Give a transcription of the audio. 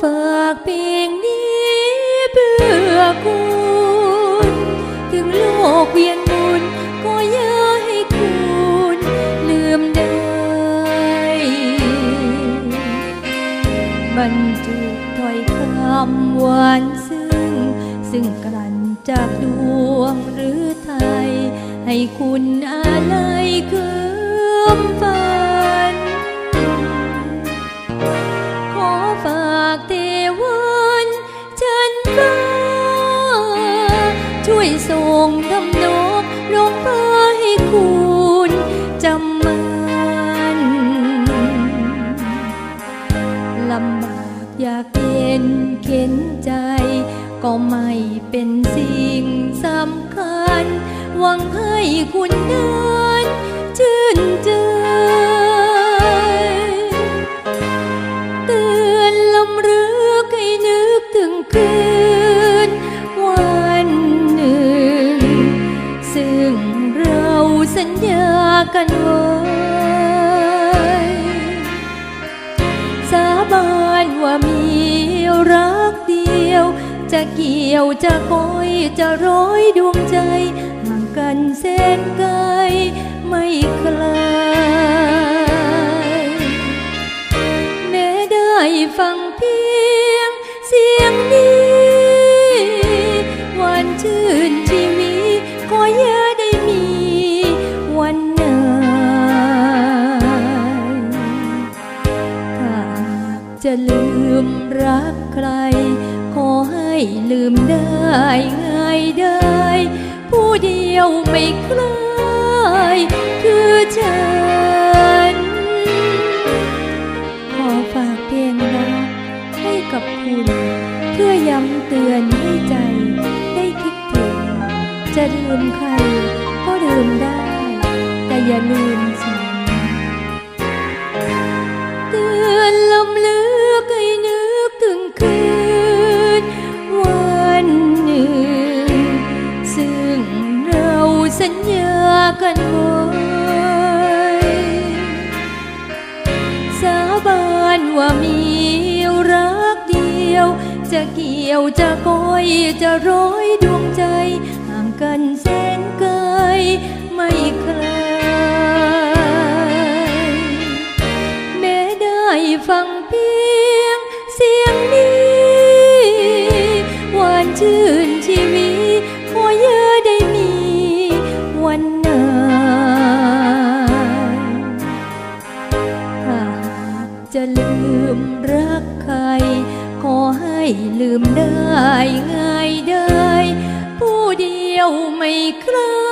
ฝากเพลงนี้เพื่อคุณ ถึงโลกเวียนมุนก็อย่าให้คุณลืมได้บรรจุถ้อยคำหวานซึ้ง ซึ่งกลั่นจากดวงหรือไทย ให้คุณอะไรคืมฝัน ช่วยส่งทำนบลงฟ้าให้คุณจำมันลำบากอยากเย็นเข็นใจ ก็ไม่เป็นสิ่งสำคัญ หวังให้คุณนั้นชื่นใจ กันไว้สาบานว่ามีรักเดียว จะเกี่ยวจะก้อยจะร้อยดวงใจห่างกันแสนไกลไม่ไกลแม้ได้ฟังเพียงเสียงนี้ จะลืมรักใคร ขอให้ลืมได้ง่ายได้ ผู้เดียวไม่คลายคือฉัน ขอฝากเพลงรักให้กับคุณ เพื่อย้ำเตือนให้ใจได้คิดถึง จะลืมใครก็ลืมได้ แต่อย่าลืม จะเกี่ยวจะก้อยจะร้อยดวงใจ ห่างกันแสนไกลไม่ไกลแม้ได้ฟังเพียงเสียงนี้หวานชื่นชีวิตขออย่าได้มีวันไหนถ้าหากจะลืม ลืมได้ง่ายได้ผู้เดียวไม่คลา